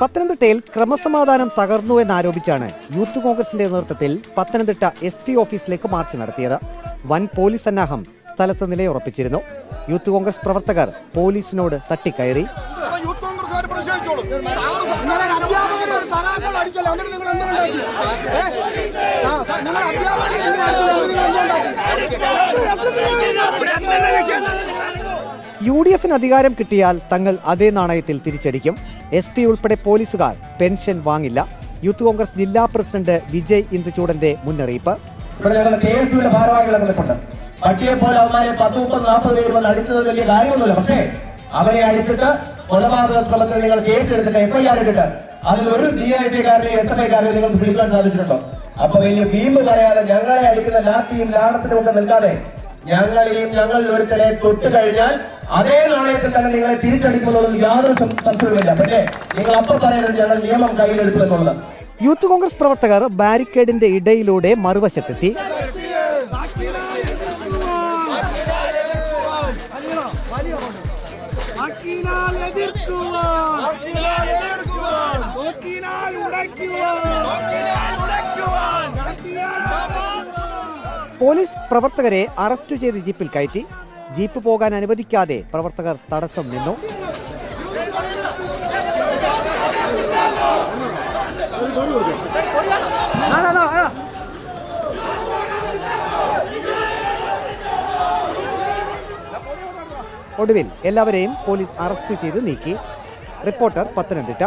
പത്തനംതിട്ടയിൽ ക്രമസമാധാനം തകർന്നു എന്നാരോപിച്ചാണ് യൂത്ത് കോൺഗ്രസിന്റെ നേതൃത്വത്തിൽ പത്തനംതിട്ട എസ് പി ഓഫീസിലേക്ക് മാർച്ച് നടത്തിയത്. വൻ പോലീസ് സന്നാഹം സ്ഥലത്ത് നിലയുറപ്പിച്ചിരുന്നു. യൂത്ത് കോൺഗ്രസ് പ്രവർത്തകർ പോലീസിനോട് തട്ടിക്കയറി? യു ഡി എഫിന് അധികാരം കിട്ടിയാൽ തങ്ങൾ അതേ നാണയത്തിൽ തിരിച്ചടിക്കും. എസ് പി ഉൾപ്പെടെ പോലീസുകാർ പെൻഷൻ വാങ്ങില്ല. യൂത്ത് കോൺഗ്രസ് ജില്ലാ പ്രസിഡന്റ് വിജയ് ഇന്ദുചൂടന്റെ മുന്നറിയിപ്പ്. ഇവിടെ ഞങ്ങൾ കെ എസ് യുവിന്റെ ഭാരവാഹികളെ നിൽപ്പുണ്ട് പട്ടിയെ പോലെ അവന്മാരെ പത്ത് മുപ്പത് നാൽപ്പത് പേര് വന്ന് അടിച്ചത് വലിയ കാര്യമൊന്നുമില്ല. പക്ഷേ അവരെ അടിച്ചിട്ട് കൊലപാതക ശ്രമത്തിൽ നിങ്ങൾ കേസ് എടുത്തിട്ട് എഫ്ഐആർ ഇട്ടിട്ട് അതിൽ ഒരു ഡി ഐ ടിക്കാരനെയും എസ് എഫ് ഐക്കാരനെയും നിങ്ങൾ പിടിക്കാൻ സാധിച്ചിട്ടുണ്ടോ? അപ്പൊ വലിയ വീമ്പ് പറയാതെ ഞങ്ങളെ അടിക്കുന്ന ലാത്തിയും ലാണത്തിനും ഒക്കെ നിൽക്കാതെ ഞങ്ങളെയും ഞങ്ങളിൽ ഒരുത്തരെ തൊട്ട് കഴിഞ്ഞാൽ അതേ നാണയത്തിൽ തന്നെ നിങ്ങളെ തിരിച്ചടിക്കുമെന്നുള്ളത് യാതൊരു സംശയവുമില്ല. പക്ഷേ നിങ്ങൾ അപ്പൊ പറയരുത് ഞങ്ങൾ നിയമം കയ്യിലെടുത്തെന്നുള്ളത് യൂത്ത് കോൺഗ്രസ് പ്രവർത്തകർ ബാരിക്കേഡിന്റെ ഇടയിലൂടെ മറുവശത്തെത്തി. പോലീസ് പ്രവർത്തകരെ അറസ്റ്റ് ചെയ്ത് ജീപ്പിൽ കയറ്റി. ജീപ്പ് പോകാൻ അനുവദിക്കാതെ പ്രവർത്തകർ തടസ്സം നിന്നു. ഒടുവിൽ എല്ലാവരെയും പോലീസ് അറസ്റ്റ് ചെയ്ത് നീക്കി. റിപ്പോർട്ടർ പത്തനംതിട്ട.